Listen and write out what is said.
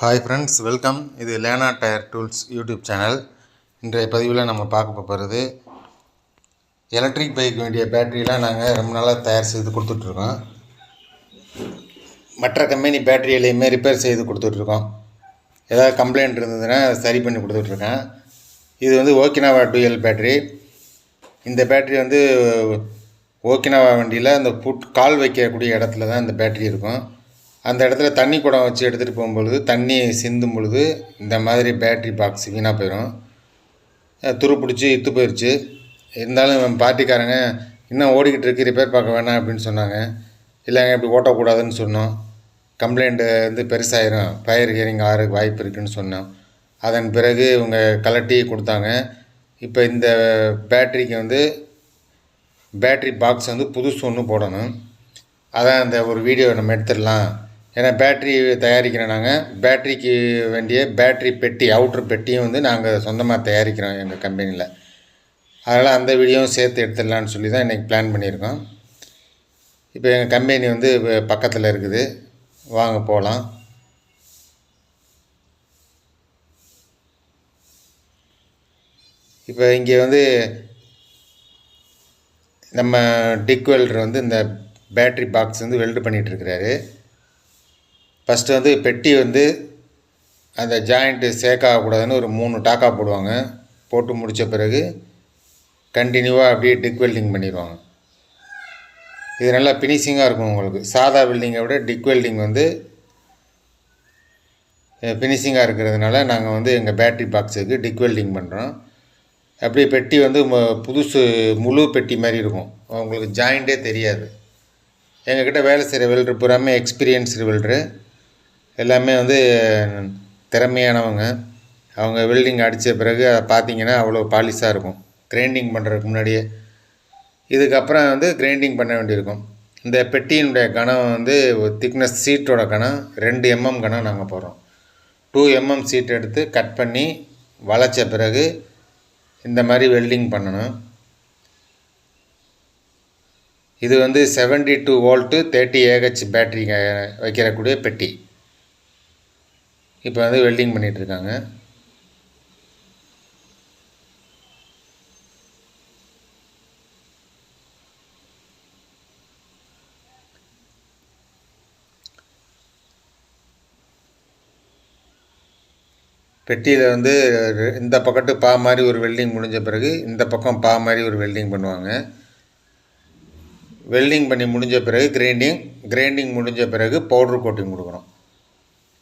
Hi friends welcome இது Lena tyre tools YouTube channel இன்றைய பதிவில் நம்ம பார்க்க போகிறது எலக்ட்ரிக் பைக் வேண்டிய பேட்டரியெலாம் நாங்கள் ரொம்ப நாளாக தயார் செய்து கொடுத்துட்ருக்கோம். மற்ற கம்பெனி பேட்டரியிலையுமே ரிப்பேர் செய்து கொடுத்துட்ருக்கோம். ஏதாவது கம்ப்ளைண்ட் இருந்ததுன்னா சரி பண்ணி கொடுத்துட்ருக்கேன். இது வந்து ஓக்கினாவா டூயல் பேட்டரி இந்த பேட்டரி வந்து ஓக்கினாவா வண்டியில் அந்த புட் கால் வைக்கக்கூடிய இடத்துல தான் இந்த பேட்டரி இருக்கும். அந்த இடத்துல தண்ணி குடம் வச்சு எடுத்துகிட்டு போகும்பொழுது தண்ணி சிந்தும் பொழுது இந்த மாதிரி பேட்ரி பாக்ஸ் வீணாக போயிடும் துரு பிடிச்சி இத்து போயிடுச்சு இருந்தாலும் பார்ட்டிக்காரங்க இன்னும் ஓடிக்கிட்டு இருக்கு ரிப்பேர் பார்க்க வேணாம் அப்படின்னு சொன்னாங்க. இல்லைங்க இப்படி ஓட்டக்கூடாதுன்னு சொன்னோம். கம்ப்ளைண்ட்டு வந்து பெருசாயிரும். ஃபயர் ஹியரிங் ஆறு வாய்ப்பு இருக்குன்னு சொன்னோம். அதன் பிறகு இவங்க கலட்டி கொடுத்தாங்க. இப்போ இந்த பேட்ரிக்கு வந்து பேட்ரி பாக்ஸ் வந்து புதுசு ஒன்று போடணும். அதான் அந்த ஒரு வீடியோ நம்ம எடுத்துடலாம். ஏன்னா பேட்ரி தயாரிக்கிறோம் நாங்கள் பேட்ரிக்கு வேண்டிய பேட்ரி பெட்டி அவுட்ரு பெட்டியும் வந்து நாங்கள் சொந்தமாக தயாரிக்கிறோம் எங்கள் கம்பெனியில் அதனால் அந்த வீடியோவும் சேர்த்து எடுத்துடலான்னு சொல்லி தான் இன்றைக்கி பிளான் பண்ணியிருக்கோம். இப்போ எங்கள் கம்பெனி வந்து பக்கத்தில் இருக்குது. வாங்க போகலாம் இப்போ இங்கே வந்து நம்ம டிக் வெல்டர் வந்து இந்த பேட்ரி பாக்ஸ் வந்து வெல்டு பண்ணிகிட்ருக்கிறாரு ஃபஸ்ட்டு வந்து பெட்டி வந்து அந்த ஜாயிண்ட்டு சேக்காகக்கூடாதுன்னு ஒரு மூணு டாக்கா போடுவாங்க. போட்டு முடித்த பிறகு கண்டினியூவாக அப்படியே டிக் வெல்டிங் பண்ணிடுவாங்க. இது நல்லா ஃபினிஷிங்காக இருக்கும் உங்களுக்கு. சாதா வெல்டிங்கை விட டிக் வெல்டிங் வந்து ஃபினிஷிங்காக இருக்கிறதுனால நாங்கள் வந்து எங்கள் பேட்ரி பாக்ஸுக்கு டிக் வெல்டிங் பண்ணுறோம் அப்படியே பெட்டி வந்து ம- புதுசு முழு பெட்டி மாதிரி இருக்கும். உங்களுக்கு ஜாயிண்ட்டே தெரியாது. எங்கக்கிட்ட வேலை செய்கிற வெல்டர் பூராமே எக்ஸ்பீரியன்ஸ்டு வெல்டரு எல்லாமே வந்து திறமையானவங்க. அவங்க வெல்டிங் அடித்த பிறகு அதை பார்த்தீங்கன்னா அவ்வளோ பாலிஷாக இருக்கும். கிரைண்டிங் பண்ணுறதுக்கு முன்னாடியே. இதுக்கப்புறம் வந்து கிரைண்டிங் பண்ண வேண்டியிருக்கும். இந்த பெட்டியினுடைய கனம் வந்து திக்னஸ் சீட்டோட கனம் ரெண்டு எம்எம் கனம் நாங்கள் போடுறோம். டூ எம்எம் சீட் எடுத்து கட் பண்ணி வளைச்ச பிறகு இந்த மாதிரி வெல்டிங் பண்ணணும். இது வந்து 72 two volt thirty AH battery வைக்கிறக்கூடிய பெட்டி. இப்போ வந்து வெல்டிங் பண்ணிகிட்ருக்காங்க பெட்டியில் வந்து இந்த பக்கத்து பா மாதிரி ஒரு வெல்டிங் முடிஞ்ச பிறகு இந்த பக்கம் பா மாதிரி ஒரு வெல்டிங் பண்ணுவாங்க. வெல்டிங் பண்ணி முடிஞ்ச பிறகு கிரைண்டிங் கிரைண்டிங் முடிஞ்ச பிறகு பவுட்ரு கோட்டிங் கொடுக்குறோம்